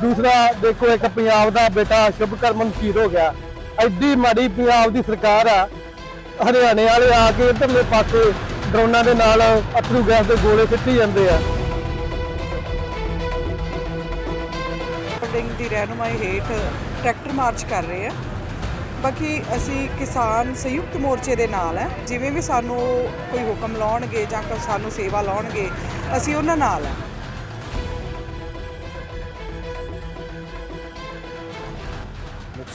ਦੂਸਰਾ, ਦੇਖੋ ਇੱਕ ਪੰਜਾਬ ਦਾ ਬੇਟਾ ਸ਼ੁਭਕਰਮਨ ਸ਼ਹੀਦ ਹੋ ਗਿਆ। ਐਡੀ ਮਾੜੀ ਪੰਜਾਬ ਦੀ ਸਰਕਾਰ ਆ। ਹਰਿਆਣੇ ਵਾਲੇ ਆ ਕੇ ਇਧਰਲੇ ਪਾਸੇ ਡਰੋਨਾਂ ਦੇ ਨਾਲ ਅਥਰੂ ਗੈਸ ਦੇ ਗੋਲੇ ਸਿੱਟੀ ਜਾਂਦੇ ਆ। ਬਿਲਡਿੰਗ ਦੀ ਰਹਿਨੁਮਾਈ ਹੇਠ ਟਰੈਕਟਰ ਮਾਰਚ ਕਰ ਰਹੇ ਆ। ਬਾਕੀ ਅਸੀਂ ਕਿਸਾਨ ਸੰਯੁਕਤ ਮੋਰਚੇ ਦੇ ਨਾਲ ਹੈ ਜਿਵੇਂ ਵੀ ਸਾਨੂੰ ਕੋਈ ਹੁਕਮ ਲਾਉਣਗੇ ਜਾਂ ਕੋਈ ਸਾਨੂੰ ਸੇਵਾ ਲਾਉਣਗੇ, ਅਸੀਂ ਉਹਨਾਂ ਨਾਲ ਹੈ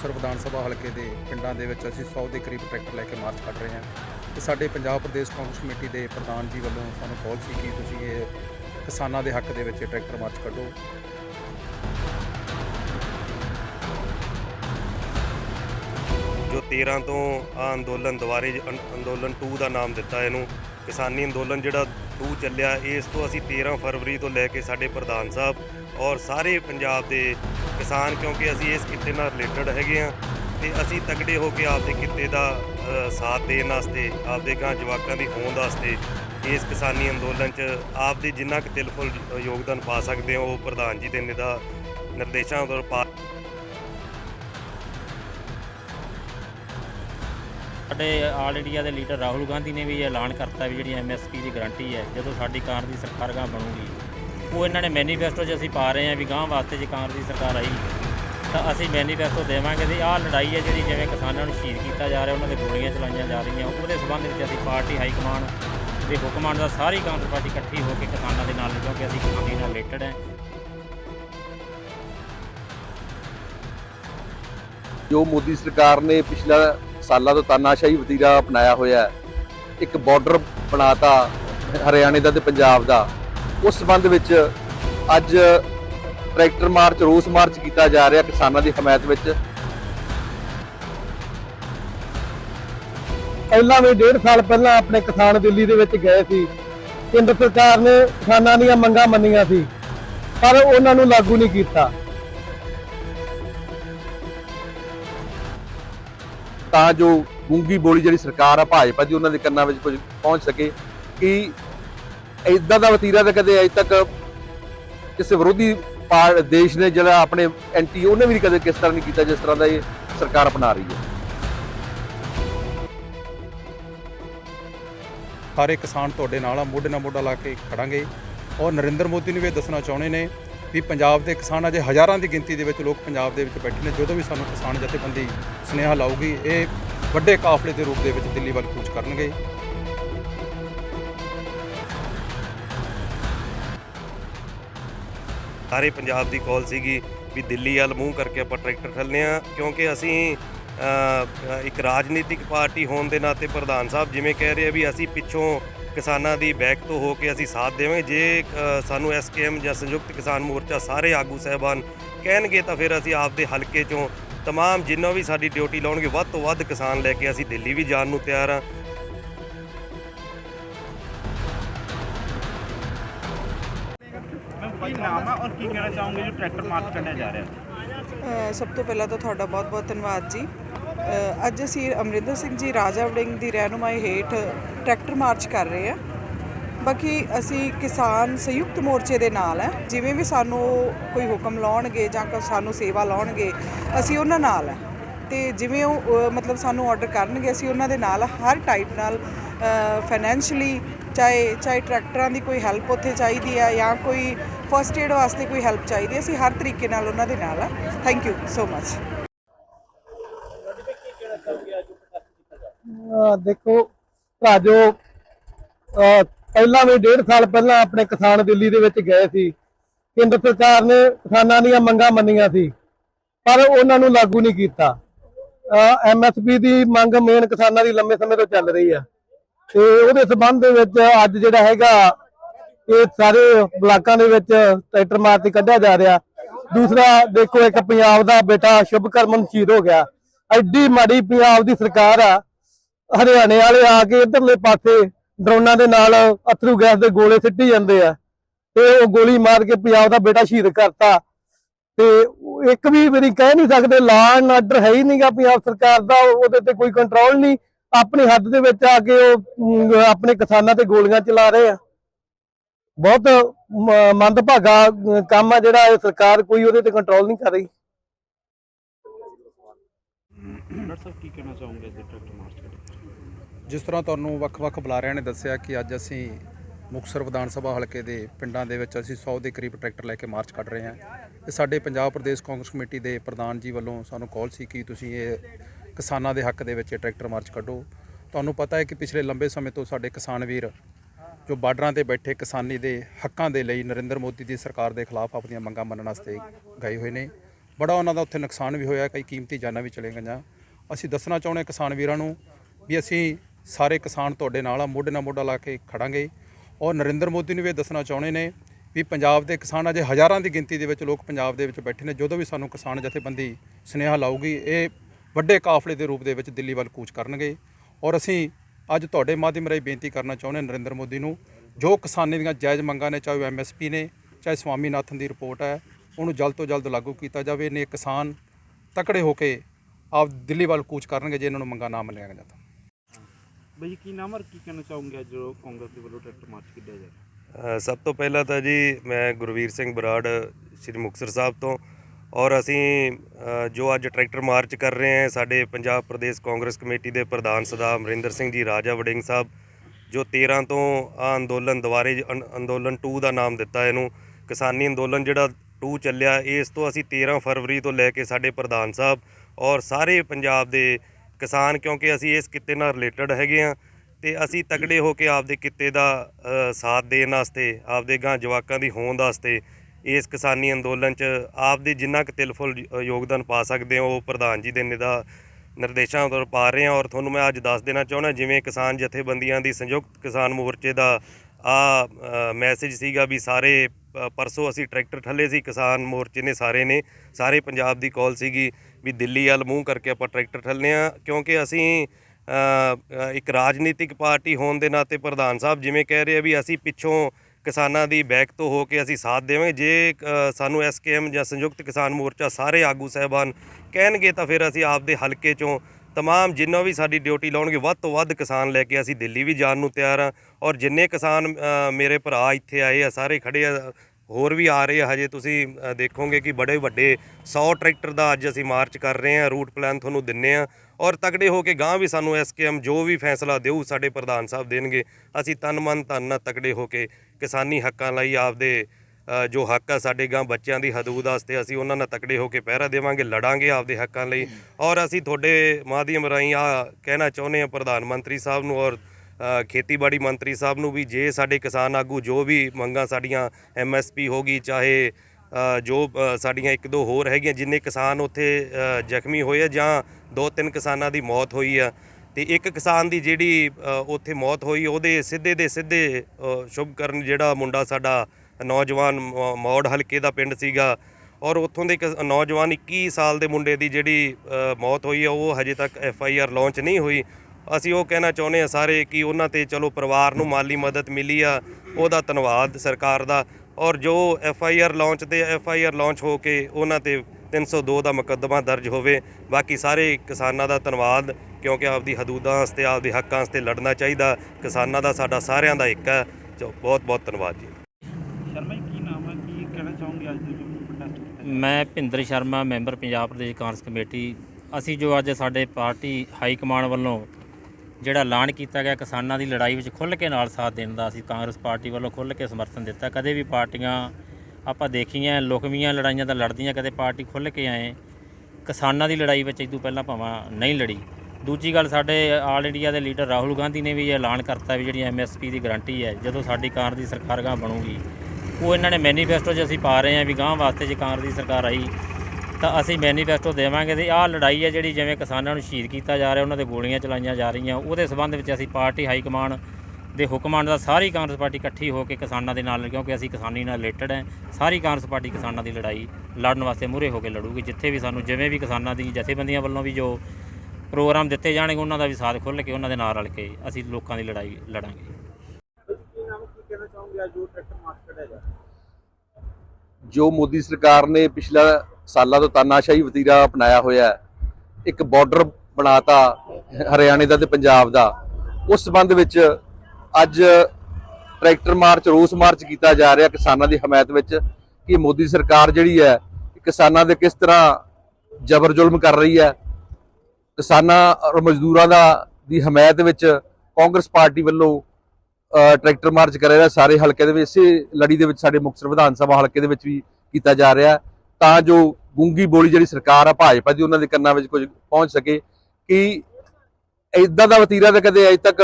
ਮੁਕਤਸਰ ਵਿਧਾਨ ਸਭਾ ਹਲਕੇ ਦੇ ਪਿੰਡਾਂ ਦੇ ਵਿੱਚ ਅਸੀਂ 100 ਦੇ ਕਰੀਬ ਟਰੈਕਟਰ ਲੈ ਕੇ ਮਾਰਚ ਕੱਢ ਰਹੇ ਹਾਂ ਤੇ ਸਾਡੇ ਪੰਜਾਬ ਪ੍ਰਦੇਸ਼ ਕਾਂਗਰਸ ਕਮੇਟੀ ਦੇ ਪ੍ਰਧਾਨ ਜੀ ਵੱਲੋਂ ਸਾਨੂੰ ਕਾਲ ਸੀ ਕਿ ਤੁਸੀਂ ਇਹ ਕਿਸਾਨਾਂ ਦੇ ਹੱਕ ਦੇ ਵਿੱਚ ਇਹ ਟਰੈਕਟਰ ਮਾਰਚ ਕੱਢੋ। ਜੋ 13 ਤੋਂ ਆ ਅੰਦੋਲਨ ਦੁਬਾਰੇ ਅੰਦੋਲਨ 2 ਦਾ ਨਾਮ ਦਿੱਤਾ ਇਹਨੂੰ, ਕਿਸਾਨੀ ਅੰਦੋਲਨ ਜਿਹੜਾ 2 ਚੱਲਿਆ। ਇਸ ਤੋਂ ਅਸੀਂ 13 ਫਰਵਰੀ ਤੋਂ ਲੈ ਕੇ ਸਾਡੇ ਪ੍ਰਧਾਨ ਸਾਹਿਬ ਔਰ ਸਾਰੇ ਪੰਜਾਬ ਦੇ ਕਿਸਾਨ, ਕਿਉਂਕਿ ਅਸੀਂ ਇਸ ਕਿੱਤੇ ਨਾਲ ਰਿਲੇਟਡ ਹੈਗੇ ਆ ਤੇ ਅਸੀਂ ਤਗੜੇ ਹੋ ਕੇ ਆਪਦੇ ਕਿੱਤੇ ਦਾ ਸਾਥ ਦੇਣ ਵਾਸਤੇ, ਆਪਦੇ ਗਾਂ ਜਵਾਕਾਂ ਦੀ ਹੋਂਦ ਵਾਸਤੇ ਇਸ ਕਿਸਾਨੀ ਅੰਦੋਲਨ 'ਚ ਆਪਦੇ ਜਿੰਨਾ ਕੁ ਤਿਲਫੁਲ ਯੋਗਦਾਨ ਪਾ ਸਕਦੇ ਹੋ, ਉਹ ਪ੍ਰਧਾਨ ਜੀ ਦੇ ਨਿਦਾ ਨਿਰਦੇਸ਼ਾਂ ਤੋਂ ਪਾ ਸਾਡੇ ਆਲ ਇੰਡੀਆ ਦੇ ਲੀਡਰ ਰਾਹੁਲ ਗਾਂਧੀ ਨੇ ਵੀ ਇਹ ਐਲਾਨ ਕਰਤਾ ਵੀ ਜਿਹੜੀ ਐਮਐਸਪੀ ਦੀ ਗਾਰੰਟੀ ਹੈ, ਜਦੋਂ ਸਾਡੀ ਕਾਂਗਰਸ ਦੀ ਸਰਕਾਰ ਗਾਂ ਬਣੂਗੀ, ਉਹ ਇਹਨਾਂ ਨੇ ਮੈਨੀਫੈਸਟੋ 'ਚ ਅਸੀਂ ਪਾ ਰਹੇ ਹਾਂ ਵੀ ਗਾਂ ਵਾਸਤੇ ਜੇ ਕਾਂਗਰਸ ਦੀ ਸਰਕਾਰ ਆਈ, ਤਾਂ ਅਸੀਂ ਮੈਨੀਫੈਸਟੋ ਦੇਵਾਂਗੇ ਤੇ ਆਹ ਲੜਾਈ ਹੈ ਜਿਹੜੀ ਜਿਵੇਂ ਕਿਸਾਨਾਂ ਨੂੰ ਸ਼ਹੀਦ ਕੀਤਾ ਜਾ ਰਿਹਾ, ਉਹਨਾਂ ਦੇ ਗੋਲੀਆਂ ਚਲਾਈਆਂ ਜਾ ਰਹੀਆਂ, ਉਹਦੇ ਸਬੰਧ ਵਿੱਚ ਅਸੀਂ ਪਾਰਟੀ ਹਾਈ ਕਮਾਂਡ ਦੇ ਹੁਕਮਾਂ ਦਾ ਸਾਰੀ ਕਾਂਗਰਸ ਪਾਰਟੀ ਇਕੱਠੀ ਹੋ ਕੇ ਕਿਸਾਨਾਂ ਦੇ ਨਾਲ ਕਿਉਂਕਿ ਅਸੀਂ ਕਿਸਾਨੀ ਨਾਲ ਰਿਲੇਟਡ ਹੈ। ਜੋ ਮੋਦੀ ਸਰਕਾਰ ਨੇ ਪਿਛਲਾ ਸਾਲਾਂ ਤੋਂ ਤਾਨਾਸ਼ਾਹੀ ਵਤੀਰਾ ਅਪਣਾਇਆ ਹੋਇਆ ਹੈ। ਇੱਕ ਬਾਰਡਰ ਬਣਾਤਾ ਹਰਿਆਣੇ ਦਾ ਤੇ ਪੰਜਾਬ ਦਾ। ਉਸ ਸੰਬੰਧ ਵਿੱਚ ਅੱਜ ਟਰੈਕਟਰ ਮਾਰਚ, ਰੋਸ ਮਾਰਚ ਕੀਤਾ ਜਾ ਰਿਹਾ ਕਿਸਾਨਾਂ ਦੀ ਹਮਾਇਤ ਵਿੱਚ। ਪਹਿਲਾਂ ਵੀ ਡੇਢ ਸਾਲ ਪਹਿਲਾਂ ਆਪਣੇ ਕਿਸਾਨ ਦਿੱਲੀ ਦੇ ਵਿੱਚ ਗਏ ਸੀ। ਕੇਂਦਰ ਸਰਕਾਰ ਨੇ ਕਿਸਾਨਾਂ ਦੀਆਂ ਮੰਗਾਂ ਮੰਨੀਆਂ ਸੀ, ਪਰ ਉਹਨਾਂ ਨੂੰ ਲਾਗੂ ਨਹੀਂ ਕੀਤਾ। ਤਾਂ ਜੋ ਗੂੰਗੀ ਬੋਲੀ ਜਿਹੜੀ ਸਰਕਾਰ ਆ, ਭਾਜਪਾ ਦੀ, ਉਹਨਾਂ ਦੇ ਕੰਨਾਂ ਵਿੱਚ ਕੁਝ ਪਹੁੰਚ ਸਕੇ ਕਿ ਇਦਾਂ ਦਾ ਵਤੀਰਾ ਤਾਂ ਕਦੇ ਅਜੇ ਤੱਕ ਕਿਸੇ ਵਿਰੋਧੀ ਪਾਰ, ਦੇਸ਼ ਨੇ ਜਿਹੜਾ ਆਪਣੇ ਐਂਟੀ ਉਹਨੇ ਵੀ ਕਦੇ ਕਿਸ ਤਰ੍ਹਾਂ ਨਹੀਂ ਕੀਤਾ, ਜਿਸ ਤਰ੍ਹਾਂ ਦਾ ਇਹ ਸਰਕਾਰ ਅਪਣਾ ਰਹੀ ਹੈ। ਸਾਰੇ ਕਿਸਾਨ ਤੁਹਾਡੇ ਨਾਲ ਆ, ਮੋਢੇ ਨਾਲ ਮੋਢਾ ਲਾ ਕੇ ਖੜਾਂਗੇ। ਔਰ ਨਰਿੰਦਰ ਮੋਦੀ ਨੂੰ ਵੀ ਇਹ ਦੱਸਣਾ ਚਾਹੁੰਦੇ ਨੇ ਵੀ ਪੰਜਾਬ ਦੇ ਕਿਸਾਨ ਅਜੇ ਹਜ਼ਾਰਾਂ ਦੀ ਗਿਣਤੀ ਦੇ ਵਿੱਚ ਲੋਕ ਪੰਜਾਬ ਦੇ ਵਿੱਚ ਬੈਠੇ ਨੇ। ਜਦੋਂ ਵੀ ਸਾਨੂੰ ਕਿਸਾਨ ਜਥੇਬੰਦੀ ਸੁਨੇਹਾ ਲਾਊਗੀ, ਇਹ ਵੱਡੇ ਕਾਫਲੇ ਦੇ ਰੂਪ ਦੇ ਵਿੱਚ ਦਿੱਲੀ ਵੱਲ ਕੂਚ ਕਰਨਗੇ। ਸਾਰੇ ਪੰਜਾਬ ਦੀ ਕਾਲ ਸੀਗੀ ਵੀ ਦਿੱਲੀ ਵੱਲ ਮੂੰਹ ਕਰਕੇ ਆਪਾਂ ਟਰੈਕਟਰ ਠੱਲਨੇ ਆ, ਕਿਉਂਕਿ ਅਸੀਂ ਇੱਕ ਰਾਜਨੀਤਿਕ ਪਾਰਟੀ ਹੋਣ ਦੇ ਨਾਤੇ ਪ੍ਰਧਾਨ ਸਾਹਿਬ ਜਿਵੇਂ ਕਹਿ ਰਹੇ ਆ ਵੀ ਅਸੀਂ ਪਿੱਛੋਂ ਕਿਸਾਨਾਂ ਦੀ ਬੈਕ ਤੋਂ ਹੋ ਕੇ ਅਸੀਂ ਸਾਥ ਦੇਵਾਂਗੇ। ਜੇ ਸਾਨੂੰ ਐਸਕੇਐਮ ਜਾਂ ਸੰਯੁਕਤ ਕਿਸਾਨ ਮੋਰਚਾ ਸਾਰੇ ਆਗੂ ਸਹਿਬਾਨ ਕਹਿਣਗੇ ਤਾਂ ਫਿਰ ਅਸੀਂ ਆਪਦੇ ਹਲਕੇ ਚੋਂ ਤਮਾਮ ਜਿੰਨਾ ਵੀ ਸਾਡੀ ਡਿਊਟੀ ਲਾਉਣਗੇ ਵੱਧ ਤੋਂ ਵੱਧ ਕਿਸਾਨ ਲੈ ਕੇ ਅਸੀਂ ਦਿੱਲੀ ਵੀ ਜਾਣ ਨੂੰ ਤਿਆਰ ਆ। ਕੀ ਨਾਮ ਹੈ ਔਰ ਕੀ ਕਹਿਣਾ ਚਾਹੋਗੇ ਜੋ ਟਰੈਕਟਰ ਮਾਰਚ ਕੱਢਿਆ ਜਾ ਰਿਹਾ ਹੈ ਸਭ ਤੋਂ ਪਹਿਲਾਂ ਤਾਂ ਤੁਹਾਡਾ ਬਹੁਤ-ਬਹੁਤ ਧੰਨਵਾਦ ਜੀ। ਅੱਜ ਅਸੀਂ ਅਮਰਿੰਦਰ ਸਿੰਘ ਜੀ ਰਾਜਾ ਵੜਿੰਗ ਦੀ ਰਹਿਨੁਮਾਈ ਹੇਠ ਟਰੈਕਟਰ ਮਾਰਚ ਕਰ ਰਹੇ ਹਾਂ। ਬਾਕੀ ਅਸੀਂ ਕਿਸਾਨ ਸੰਯੁਕਤ ਮੋਰਚੇ ਦੇ ਨਾਲ ਹੈ। ਜਿਵੇਂ ਵੀ ਸਾਨੂੰ ਕੋਈ ਹੁਕਮ ਲਾਉਣਗੇ ਜਾਂ ਕੋਈ ਸਾਨੂੰ ਸੇਵਾ ਲਾਉਣਗੇ, ਅਸੀਂ ਉਹਨਾਂ ਨਾਲ ਹੈ। ਤੇ ਜਿਵੇਂ ਉਹ ਮਤਲਬ ਸਾਨੂੰ ਆਰਡਰ ਕਰਨਗੇ, ਅਸੀਂ ਉਹਨਾਂ ਦੇ ਨਾਲ ਹਰ ਟਾਈਪ ਨਾਲ ਫਾਈਨੈਂਸ਼ਲੀ ਚਾਹੇ ਚਾਹੇ ਟਰੈਕਟਰਾਂ ਦੀ ਕੋਈ ਹੈਲਪ ਉੱਥੇ ਚਾਹੀਦੀ ਆ ਜਾਂ ਕੋਈ ਫਰਸਟ ਏਡ ਵਾਸਤੇ ਕੋਈ ਹੈਲਪ ਚਾਹੀਦੀ ਹੈ ਅਸੀਂ ਹਰ ਤਰੀਕੇ ਨਾਲ ਉਹਨਾਂ ਦੇ ਨਾਲ ਆ ਥੈਂਕ ਯੂ ਸੋ ਮਚ ਦੇਖੋ ਭਰਾਜੋ ਪਹਿਲਾਂ ਵੀ ਡੇਢ ਸਾਲ ਪਹਿਲਾਂ ਆਪਣੇ ਕਿਸਾਨ ਦਿੱਲੀ ਦੇ ਵਿੱਚ ਗਏ ਸੀ। ਕੇਂਦਰ ਸਰਕਾਰ ਨੇ ਕਿਸਾਨਾਂ ਦੀਆਂ ਮੰਗਾਂ ਮੰਨੀਆਂ ਸੀ, ਪਰ ਉਹਨਾਂ ਨੂੰ ਲਾਗੂ ਨਹੀਂ ਕੀਤਾ। ਐਮਐਸਪੀ ਦੀ ਮੰਗ ਮੇਨ ਕਿਸਾਨਾਂ ਦੀ ਲੰਮੇ ਸਮੇਂ ਤੋਂ ਚੱਲ ਰਹੀ ਆ। ਤੇ ਉਹਦੇ ਸਬੰਧ ਦੇ ਵਿੱਚ ਅੱਜ ਜਿਹੜਾ ਹੈਗਾ, ਇਹ ਸਾਰੇ ਬਲਾਕਾਂ ਦੇ ਵਿੱਚ ਟਰੈਕਟਰ ਮਾਰਚ ਕੱਢਿਆ ਜਾ ਰਿਹਾ। ਦੂਸਰਾ ਦੇਖੋ ਇੱਕ ਪੰਜਾਬ ਦਾ ਬੇਟਾ ਸ਼ੁਭਕਰਮਨ ਸ਼ਹੀਦ ਹੋ ਗਿਆ। ਐਡੀ ਮਾੜੀ ਪੰਜਾਬ ਦੀ ਸਰਕਾਰ ਆ ਹਰਿਆਣੇ ਵਾਲੇ ਆ ਕੇ ਇਧਰਲੇ ਪਾਸੇ ਡਰੋਨਾਂ ਦੇ ਨਾਲ ਅਥਰੂ ਗੈਸ ਦੇ ਗੋਲੇ ਸਿੱਟੀ ਜਾਂਦੇ ਆ। ਤੇ ਉਹ ਗੋਲੀ ਮਾਰ ਕੇ ਪੰਜਾਬ ਦਾ ਬੇਟਾ ਸ਼ਹੀਦ ਕਰਤਾ। ਤੇ ਇੱਕ ਵੀ ਮੇਰੀ ਕਹਿ ਨਹੀਂ ਸਕਦੇ ਲਾਅ ਆਰਡਰ ਹੈ ਹੀ ਨਹੀਂਗਾ ਪੰਜਾਬ ਸਰਕਾਰ ਦਾ, ਉਹਦੇ ਤੇ ਕੋਈ ਕੰਟਰੋਲ ਨਹੀਂ। ਆਪਣੀ ਹੱਦ ਦੇ ਵਿੱਚ ਆ ਕੇ ਉਹ ਆਪਣੇ ਕਿਸਾਨਾਂ ਤੇ ਗੋਲੀਆਂ ਚਲਾ ਰਹੇ ਆ। ਬਹੁਤ ਮੰਦਭਾਗਾ ਕੰਮ ਆ ਜਿਹੜਾ ਇਹ ਸਰਕਾਰ ਕੋਈ ਉਹਦੇ ਤੇ ਕੰਟਰੋਲ ਨਹੀਂ ਕਰ ਰਹੀ। ਡਾਕਟਰ ਸਾਹਿਬ ਕੀ ਕਹਿਣਾ ਚਾਹੋਗੇ ਅੱਜ ਟਰੈਕਟਰ ਮਾਰਚ ਜਿਸ ਤਰ੍ਹਾਂ ਤੁਹਾਨੂੰ ਵੱਖ-ਵੱਖ ਬੁਲਾਰਿਆਂ ਨੇ ਦੱਸਿਆ ਕਿ ਅੱਜ ਅਸੀਂ ਮੁਕਤਸਰ ਵਿਧਾਨ ਸਭਾ ਹਲਕੇ ਦੇ ਪਿੰਡਾਂ ਦੇ ਵਿੱਚ ਅਸੀਂ 100 ਦੇ ਕਰੀਬ ਟਰੈਕਟਰ ਲੈ ਕੇ ਮਾਰਚ ਕੱਢ ਰਹੇ ਹਾਂ ਇਹ ਸਾਡੇ ਪੰਜਾਬ ਪ੍ਰਦੇਸ਼ ਕਾਂਗਰਸ ਕਮੇਟੀ ਦੇ ਪ੍ਰਧਾਨ ਜੀ ਵੱਲੋਂ ਸਾਨੂੰ ਕਾਲ ਸੀ ਕਿ ਤੁਸੀਂ ਇਹ ਕਿਸਾਨਾਂ ਦੇ ਹੱਕ ਦੇ ਵਿੱਚ ਇਹ ਟਰੈਕਟਰ ਮਾਰਚ ਕੱਢੋ। ਤੁਹਾਨੂੰ ਪਤਾ ਹੈ ਕਿ ਪਿਛਲੇ ਲੰਬੇ ਸਮੇਂ ਤੋਂ ਸਾਡੇ ਕਿਸਾਨ ਵੀਰ ਜੋ ਬਾਰਡਰਾਂ ਤੇ ਬੈਠੇ ਕਿਸਾਨੀ ਦੇ ਹੱਕਾਂ ਦੇ ਲਈ ਨਰਿੰਦਰ ਮੋਦੀ ਦੀ ਸਰਕਾਰ ਦੇ ਖਿਲਾਫ ਆਪਣੀਆਂ ਮੰਗਾਂ ਮੰਨਣ ਵਾਸਤੇ ਗਏ ਹੋਏ ਨੇ। ਬੜਾ ਉਹਨਾਂ ਦਾ ਉੱਥੇ ਨੁਕਸਾਨ ਵੀ ਹੋਇਆ, ਕਈ ਕੀਮਤੀ ਜਾਨਾਂ ਵੀ ਚਲੇ ਗਈਆਂ। ਅਸੀਂ ਦੱਸਣਾ ਚਾਹੁੰਦੇ ਹਾਂ ਕਿਸਾਨ ਵੀਰਾਂ ਨੂੰ ਵੀ ਅਸੀਂ ਸਾਰੇ ਕਿਸਾਨ ਤੁਹਾਡੇ ਨਾਲ ਆ, ਮੋਢੇ ਨਾਲ ਮੋਢਾ ਲਾ ਕੇ ਖੜਾਂਗੇ। ਔਰ ਨਰਿੰਦਰ ਮੋਦੀ ਨੂੰ ਵੀ ਇਹ ਦੱਸਣਾ ਚਾਹੁੰਦੇ ਨੇ ਵੀ ਪੰਜਾਬ ਦੇ ਕਿਸਾਨ ਅਜੇ ਹਜ਼ਾਰਾਂ ਦੀ ਗਿਣਤੀ ਦੇ ਵਿੱਚ ਲੋਕ ਪੰਜਾਬ ਦੇ ਵਿੱਚ ਬੈਠੇ ਨੇ। ਜਦੋਂ ਵੀ ਸਾਨੂੰ ਕਿਸਾਨ ਜਥੇਬੰਦੀ ਸੁਨੇਹਾ ਲਾਊਗੀ, ਇਹ ਵੱਡੇ ਕਾਫਲੇ ਦੇ ਰੂਪ ਦੇ ਵਿੱਚ ਦਿੱਲੀ ਵੱਲ ਕੂਚ ਕਰਨਗੇ। ਔਰ ਅਸੀਂ ਅੱਜ ਤੁਹਾਡੇ ਮਾਧਿਅਮ ਰਾਹੀਂ ਬੇਨਤੀ ਕਰਨਾ ਚਾਹੁੰਦੇ ਹਾਂ ਨਰਿੰਦਰ ਮੋਦੀ ਨੂੰ, ਜੋ ਕਿਸਾਨੀ ਦੀਆਂ ਜਾਇਜ਼ ਮੰਗਾਂ ਨੇ, ਚਾਹੇ ਉਹ ਐਮਐਸਪੀ ਨੇ, ਚਾਹੇ ਸਵਾਮੀਨਾਥਨ ਦੀ ਰਿਪੋਰਟ ਹੈ, ਉਹਨੂੰ ਜਲਦ ਤੋਂ ਜਲਦ ਲਾਗੂ ਕੀਤਾ ਜਾਵੇ। ਨੇ ਕਿਸਾਨ ਤਕੜੇ ਹੋ ਕੇ ਆਪ ਦਿੱਲੀ ਵੱਲ ਕੂਚ ਕਰਨਗੇ, ਜੇ ਇਹਨਾਂ ਨੂੰ ਮੰਗਾਂ ਨਾ ਮੰਨਿਆ ਗਿਆ ਤਾਂ ਬਈ ਕੀ ਨਾਮ ਔਰ ਕੀ ਕਹਿਣਾ ਚਾਹੋਗੇ ਅੱਜ ਜੋ ਕਾਂਗਰਸ ਦੇ ਵੱਲੋਂ ਟਰੈਕਟਰ ਮਾਰਚ ਕੱਢਿਆ ਜਾ ਰਿਹਾ? ਅ, ਸਭ ਤੋਂ ਪਹਿਲਾਂ ਤਾਂ ਜੀ ਮੈਂ ਗੁਰਵੀਰ ਸਿੰਘ ਬਰਾੜ ਸ਼੍ਰੀ ਮੁਕਤਸਰ ਸਾਹਿਬ ਤੋਂ ਔਰ ਅਸੀਂ ਅ, ਜੋ ਅੱਜ ਟਰੈਕਟਰ ਮਾਰਚ ਕਰ ਰਹੇ ਹਾਂ ਸਾਡੇ ਪੰਜਾਬ ਪ੍ਰਦੇਸ਼ ਕਾਂਗਰਸ ਕਮੇਟੀ ਦੇ ਪ੍ਰਧਾਨ ਸਰਦਾਰ ਅਮਰਿੰਦਰ ਸਿੰਘ ਜੀ ਰਾਜਾ ਵੜਿੰਗ ਸਾਹਿਬ ਜੋ 13 ਤੋਂ ਆ ਅੰਦੋਲਨ ਦੁਬਾਰੇ ਜ- ਅੰ- ਅੰਦੋਲਨ 2 ਦਾ ਨਾਮ ਦਿੱਤਾ ਇਹਨੂੰ ਕਿਸਾਨੀ ਅੰਦੋਲਨ ਜਿਹੜਾ 2 ਚੱਲਿਆ ਇਸ ਤੋਂ ਅਸੀਂ 13 ਫਰਵਰੀ ਤੋਂ ਲੈ ਕੇ ਸਾਡੇ ਪ੍ਰਧਾਨ ਸਾਹਿਬ ਔਰ ਸਾਰੇ ਪੰਜਾਬ ਦੇ ਕਿਸਾਨ, ਕਿਉਂਕਿ ਅਸੀਂ ਇਸ ਕਿੱਤੇ ਨਾਲ ਰਿਲੇਟਡ ਹੈਗੇ ਆ ਤੇ ਅਸੀਂ ਤਕੜੇ ਹੋ ਕੇ ਆਪਦੇ ਕਿੱਤੇ ਦਾ ਸਾਥ ਦੇਣ ਵਾਸਤੇ, ਆਪਦੇ ਗਾਂ ਜਵਾਕਾਂ ਦੀ ਹੋਂਦ ਵਾਸਤੇ ਇਸ ਕਿਸਾਨੀ ਅੰਦੋਲਨ 'ਚ ਆਪਦੇ ਜਿੰਨਾ ਕੁ ਤਿਲਫੁਲ ਜ- ਯੋਗਦਾਨ ਪਾ ਸਕਦੇ ਹੋ, ਉਹ ਪ੍ਰਧਾਨ ਜੀ ਦੇ ਨਿਦਾ ਨਿਰਦੇਸ਼ਾਂ ਤੋਂ ਪਾ ਰਹੇ ਹਾਂ। ਔਰ ਤੁਹਾਨੂੰ ਮੈਂ ਅੱਜ ਦੱਸ ਦੇਣਾ ਚਾਹੁੰਦਾ, ਜਿਵੇਂ ਕਿਸਾਨ ਜਥੇਬੰਦੀਆਂ ਦੀ ਸੰਯੁਕਤ ਕਿਸਾਨ ਮੋਰਚੇ ਦਾ ਆ ਮੈਸੇਜ ਸੀਗਾ ਵੀ ਸਾਰੇ ਪਰਸੋਂ ਅਸੀਂ ਟਰੈਕਟਰ ਠੱਲੇ ਸੀ, ਕਿਸਾਨ ਮੋਰਚੇ ਨੇ ਸਾਰੇ ਨੇ, ਸਾਰੇ ਪੰਜਾਬ ਦੀ ਕਾਲ ਸੀਗੀ। ਵੀ ਦਿੱਲੀ ਵੱਲ ਮੂੰਹ ਕਰਕੇ ਆਪਾਂ ਟਰੈਕਟਰ ਠੱਲਨੇ ਆ ਕਿਉਂਕਿ ਅਸੀਂ ਇੱਕ ਰਾਜਨੀਤਿਕ ਪਾਰਟੀ ਹੋਣ ਦੇ ਨਾਤੇ ਪ੍ਰਧਾਨ ਸਾਹਿਬ ਜਿਵੇਂ ਕਹਿ ਰਹੇ ਆ ਵੀ ਅਸੀਂ ਪਿੱਛੋਂ ਕਿਸਾਨਾਂ ਦੀ ਬੈਕ ਤੋਂ ਹੋ ਕੇ ਅਸੀਂ ਸਾਥ ਦੇਵਾਂਗੇ। ਜੇ ਅ, ਸਾਨੂੰ ਐਸਕੇਐਮ ਜਾਂ ਸੰਯੁਕਤ ਕਿਸਾਨ ਮੋਰਚਾ ਸਾਰੇ ਆਗੂ ਸਹਿਬਾਨ ਕਹਿਣਗੇ ਤਾਂ ਫਿਰ ਅਸੀਂ ਆਪਦੇ ਹਲਕੇ ਚੋਂ ਤਮਾਮ ਜਿੰਨਾ ਵੀ ਸਾਡੀ ਡਿਊਟੀ ਲਾਉਣਗੇ ਵੱਧ ਤੋਂ ਵੱਧ ਕਿਸਾਨ ਲੈ ਕੇ ਅਸੀਂ ਦਿੱਲੀ ਵੀ ਜਾਣ ਨੂੰ ਤਿਆਰ ਆ। ਔਰ ਜਿੰਨੇ ਕਿਸਾਨ ਮੇਰੇ ਭਰਾ ਇੱਥੇ ਆਏ ਆ ਸਾਰੇ ਖੜੇ ਆ ਹੋਰ ਵੀ ਆ ਰਹੇ ਆ, ਹਜੇ ਤੁਸੀਂ ਦੇਖੋਗੇ ਕਿ ਬੜੇ ਵੱਡੇ 100 ਟਰੈਕਟਰ ਦਾ ਅੱਜ ਅਸੀਂ ਮਾਰਚ ਕਰ ਰਹੇ ਹਾਂ, ਰੂਟ ਪਲਾਨ ਤੁਹਾਨੂੰ ਦਿੰਨੇ ਆ ਔਰ ਤਕੜੇ ਹੋ ਕੇ ਗਾਂ ਵੀ ਸਾਨੂੰ ਐਸਕੇਐਮ ਜੋ ਵੀ ਫੈਸਲਾ ਦੇਊ, ਸਾਡੇ ਪ੍ਰਧਾਨ ਸਾਹਿਬ ਦੇਣਗੇ। ਅਸੀਂ ਤਨ ਮਨ ਧਨ ਨਾਲ ਤਕੜੇ ਹੋ ਕੇ ਕਿਸਾਨੀ ਹੱਕਾਂ ਲਈ ਆਪਦੇ ਜੋ ਹੱਕ ਆ ਸਾਡੇ ਗਾਂ ਬੱਚਿਆਂ ਦੀ ਹਦੂਦ ਵਾਸਤੇ ਅਸੀਂ ਉਹਨਾਂ ਨਾਲ ਤਕੜੇ ਹੋ ਕੇ ਪਹਿਰਾ ਦੇਵਾਂਗੇ, ਲੜਾਂਗੇ ਆਪਦੇ ਹੱਕਾਂ ਲਈ। ਔਰ ਅਸੀਂ ਤੁਹਾਡੇ ਮਾਧਿਅਮ ਰਾਹੀਂ ਆ ਕਹਿਣਾ ਚਾਹੁੰਦੇ ਹਾਂ ਪ੍ਰਧਾਨ ਮੰਤਰੀ ਸਾਹਿਬ ਨੂੰ ਔਰ ਖੇਤੀਬਾੜੀ ਮੰਤਰੀ ਸਾਹਿਬ ਨੂੰ ਵੀ ਜੇ ਸਾਡੇ ਕਿਸਾਨ ਆਗੂ ਜੋ ਵੀ ਮੰਗਾਂ ਸਾਡੀਆਂ ਐਮਐਸਪੀ ਹੋਗੀ ਚਾਹੇ ਜੋ ਸਾਡੀਆਂ ਇੱਕ ਦੋ ਹੋਰ ਹੈਗੀਆਂ ਜਿੰਨੇ ਕਿਸਾਨ ਉੱਥੇ ਜ਼ਖਮੀ ਹੋਏ ਆ ਜਾਂ ਦੋ ਤਿੰਨ ਕਿਸਾਨਾਂ ਦੀ ਮੌਤ ਹੋਈ ਆ, ਤੇ ਇੱਕ ਕਿਸਾਨ ਦੀ ਜਿਹੜੀ ਉੱਥੇ ਮੌਤ ਹੋਈ, ਉਹਦੇ ਸਿੱਧੇ ਦੇ ਸਿੱਧੇ ਸ਼ੁਭਕਰਨ ਜਿਹੜਾ ਮੁੰਡਾ ਸਾਡਾ ਨੌਜਵਾਨ ਮੌੜ ਹਲਕੇ ਦਾ ਪਿੰਡ ਸੀਗਾ, ਔਰ ਉੱਥੋਂ ਦੇ ਇੱਕ ਨੌਜਵਾਨ 21 ਸਾਲ ਦੇ ਮੁੰਡੇ ਦੀ ਜਿਹੜੀ ਮੌਤ ਹੋਈ ਆ, ਉਹ ਹਜੇ ਤੱਕ ਐਫ ਆਈ ਆਰ ਲਾਂਚ ਨਹੀਂ ਹੋਈ ਅਸੀਂ ਉਹ ਕਹਿਣਾ ਚਾਹੁੰਦੇ ਆ ਸਾਰੇ ਕਿ ਉਹਨਾਂ ਤੇ ਚਲੋ ਪਰਿਵਾਰ ਨੂੰ ਮਾਲੀ ਮਦਦ ਮਿਲੀ ਆ ਉਹਦਾ ਧੰਨਵਾਦ ਸਰਕਾਰ ਦਾ। ਔਰ ਜੋ ਐਫ ਆਈ ਆਰ ਲਾਂਚ ਤੇ ਐਫ ਆਈ ਆਰ ਲਾਂਚ ਹੋ ਕੇ ਉਹਨਾਂ ਤੇ 302 ਦਾ ਮੁਕੱਦਮਾ ਦਰਜ ਹੋਵੇ ਬਾਕੀ ਸਾਰੇ ਕਿਸਾਨਾਂ ਦਾ ਧੰਨਵਾਦ ਕਿਉਂਕਿ ਆਪਦੀ ਹਦੂਦਾਂ ਵਾਸਤੇ ਆਪਦੇ ਹੱਕਾਂ ਵਾਸਤੇ ਲੜਨਾ ਚਾਹੀਦਾ ਕਿਸਾਨਾਂ ਦਾ ਸਾਡਾ ਸਾਰਿਆਂ ਦਾ ਇੱਕ ਹੈ। ਬਹੁਤ ਬਹੁਤ ਧੰਨਵਾਦ ਜੀ। ਸ਼ਰਮਾ ਜੀ ਕੀ ਨਾਮ ਹੈ? ਕੀ ਕਹਿਣਾ ਚਾਹੋਗੇ ਅੱਜ ਦੇ ਜੋ ਪ੍ਰੋਟੈਸਟ ਕੀਤਾ ਮੈਂ ਭਿੰਦਰ ਸ਼ਰਮਾ ਮੈਂਬਰ ਪੰਜਾਬ ਪ੍ਰਦੇਸ਼ ਕਾਂਗਰਸ ਕਮੇਟੀ। ਅਸੀਂ ਜੋ ਅੱਜ ਸਾਡੇ ਪਾਰਟੀ ਹਾਈ ਕਮਾਂਡ ਵੱਲੋਂ ਜਿਹੜਾ ਐਲਾਨ ਕੀਤਾ ਗਿਆ ਕਿਸਾਨਾਂ ਦੀ ਲੜਾਈ ਵਿੱਚ ਖੁੱਲ੍ਹ ਕੇ ਨਾਲ ਸਾਥ ਦੇਣ ਦਾ, ਅਸੀਂ ਕਾਂਗਰਸ ਪਾਰਟੀ ਵੱਲੋਂ ਖੁੱਲ੍ਹ ਕੇ ਸਮਰਥਨ ਦਿੱਤਾ। ਕਦੇ ਵੀ ਪਾਰਟੀਆਂ ਆਪਾਂ ਦੇਖੀਆਂ, ਲੁਕਵੀਆਂ ਲੜਾਈਆਂ ਤਾਂ ਲੜਦੀਆਂ, ਕਦੇ ਪਾਰਟੀ ਖੁੱਲ੍ਹ ਕੇ ਆਏ, ਕਿਸਾਨਾਂ ਦੀ ਲੜਾਈ ਵਿੱਚ ਇਦੋਂ ਪਹਿਲਾਂ ਭਾਵਾਂ ਨਹੀਂ ਲੜੀ। ਦੂਜੀ ਗੱਲ, ਸਾਡੇ ਆਲ ਇੰਡੀਆ ਦੇ ਲੀਡਰ ਰਾਹੁਲ ਗਾਂਧੀ ਨੇ ਵੀ ਇਹ ਐਲਾਨ ਕਰਤਾ ਵੀ ਜਿਹੜੀ ਐਮਐਸਪੀ ਦੀ ਗਾਰੰਟੀ ਹੈ, ਜਦੋਂ ਸਾਡੀ ਕਾਂਗਰਸ ਦੀ ਸਰਕਾਰ ਗਾਂ ਬਣੂਗੀ, ਉਹ ਇਹਨਾਂ ਨੇ ਮੈਨੀਫੈਸਟੋ 'ਚ ਅਸੀਂ ਪਾ ਰਹੇ ਹਾਂ ਵੀ ਗਾਂ ਵਾਸਤੇ ਜੇ ਕਾਂਗਰਸ ਦੀ ਸਰਕਾਰ ਆਈ ਤਾਂ ਅਸੀਂ ਮੈਨੀਫੈਸਟੋ ਦੇਵਾਂਗੇ ਤੇ ਆਹ ਲੜਾਈ ਹੈ ਜਿਹੜੀ ਜਿਵੇਂ ਕਿਸਾਨਾਂ ਨੂੰ ਸ਼ਹੀਦ ਕੀਤਾ ਜਾ ਰਿਹਾ, ਉਹਨਾਂ ਤੇ ਗੋਲੀਆਂ ਚਲਾਈਆਂ ਜਾ ਰਹੀਆਂ। ਉਹਦੇ ਸਬੰਧ ਵਿੱਚ ਅਸੀਂ ਪਾਰਟੀ ਹਾਈ ਕਮਾਂਡ ਦੇ ਹੁਕਮਾਂ ਦਾ ਸਾਰੀ ਕਾਂਗਰਸ ਪਾਰਟੀ ਇਕੱਠੀ ਹੋ ਕੇ ਕਿਸਾਨਾਂ ਦੇ ਨਾਲ, ਕਿਉਂਕਿ ਅਸੀਂ ਕਿਸਾਨੀ ਨਾਲ ਰਿਲੇਟਡ ਹੈ, ਸਾਰੀ ਕਾਂਗਰਸ ਪਾਰਟੀ ਕਿਸਾਨਾਂ ਦੀ ਲੜਾਈ ਲੜਨ ਵਾਸਤੇ ਮੂਹਰੇ ਹੋ ਕੇ ਲੜੂਗੀ। ਜਿੱਥੇ ਵੀ ਸਾਨੂੰ ਜਿਵੇਂ ਵੀ ਕਿਸਾਨਾਂ ਦੀ ਜਥੇਬੰਦੀਆਂ ਵੱਲੋਂ ਵੀ ਜੋ ਪ੍ਰੋਗਰਾਮ ਦਿੱਤੇ ਜਾਣਗੇ, ਉਹਨਾਂ ਦਾ ਵੀ ਸਾਥ ਖੁੱਲ੍ਹ ਕੇ ਉਹਨਾਂ ਦੇ ਨਾਲ ਰਲ ਕੇ ਅਸੀਂ ਲੋਕਾਂ ਦੀ ਲੜਾਈ ਲੜਾਂਗੇ। ਜੋ ਮੋਦੀ ਸਰਕਾਰ ਨੇ ਪਿਛਲਾ ਸਾਲਾਂ ਤੋਂ ਤਾਨਾਸ਼ਾਹੀ ਵਤੀਰਾ ਅਪਣਾਇਆ ਹੋਇਆ ਹੈ। ਇੱਕ ਬਾਰਡਰ ਬਣਾਤਾ ਹਰਿਆਣੇ ਦਾ ਤੇ ਪੰਜਾਬ ਦਾ। ਉਸ ਸੰਬੰਧ ਵਿੱਚ ਅੱਜ ਟਰੈਕਟਰ ਮਾਰਚ, ਰੋਸ ਮਾਰਚ ਕੀਤਾ ਜਾ ਰਿਹਾ ਕਿਸਾਨਾਂ ਦੀ ਹਮਾਇਤ ਵਿੱਚ ਕਿ ਮੋਦੀ ਸਰਕਾਰ ਜਿਹੜੀ ਹੈ, ਕਿਸਾਨਾਂ ਦੇ ਕਿਸ ਤਰ੍ਹਾਂ ਜ਼ਬਰ ਜ਼ੁਲਮ ਕਰ ਰਹੀ ਹੈ। ਕਿਸਾਨਾਂ ਔਰ ਮਜ਼ਦੂਰਾਂ ਦਾ ਦੀ ਹਮਾਇਤ ਵਿੱਚ ਕਾਂਗਰਸ ਪਾਰਟੀ ਵੱਲੋਂ ਟਰੈਕਟਰ ਮਾਰਚ ਕਰ ਰਿਹਾ। ਸਾਰੇ ਹਲਕੇ ਦੇ ਵਿੱਚ, ਇਸੇ ਲੜੀ ਦੇ ਵਿੱਚ ਸਾਡੇ ਮੁਕਤਸਰ ਵਿਧਾਨ ਸਭਾ ਹਲਕੇ ਦੇ ਵਿੱਚ ਵੀ ਕੀਤਾ ਜਾ ਰਿਹਾ। ਤਾਂ ਜੋ ਗੂੰਗੀ ਬੋਲੀ ਜਿਹੜੀ ਸਰਕਾਰ ਆ ਭਾਜਪਾ ਦੀ, ਉਹਨਾਂ ਦੇ ਕੰਨਾਂ ਵਿੱਚ ਕੁਝ ਪਹੁੰਚ ਸਕੇ ਕਿ ਇਦਾਂ ਦਾ ਵਤੀਰਾ ਤਾਂ ਕਦੇ ਅਜੇ ਤੱਕ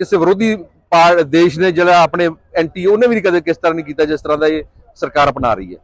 ਕਿਸੇ ਵਿਰੋਧੀ ਦੇਸ਼ ਨੇ ਜਿਹੜਾ ਆਪਣੇ ਐਂਟੀ, ਉਹਨੇ ਵੀ ਕਦੇ ਕਿਸ ਤਰ੍ਹਾਂ ਨਹੀਂ ਕੀਤਾ ਜਿਸ ਤਰ੍ਹਾਂ ਦਾ ਇਹ ਸਰਕਾਰ ਅਪਣਾ ਰਹੀ ਹੈ।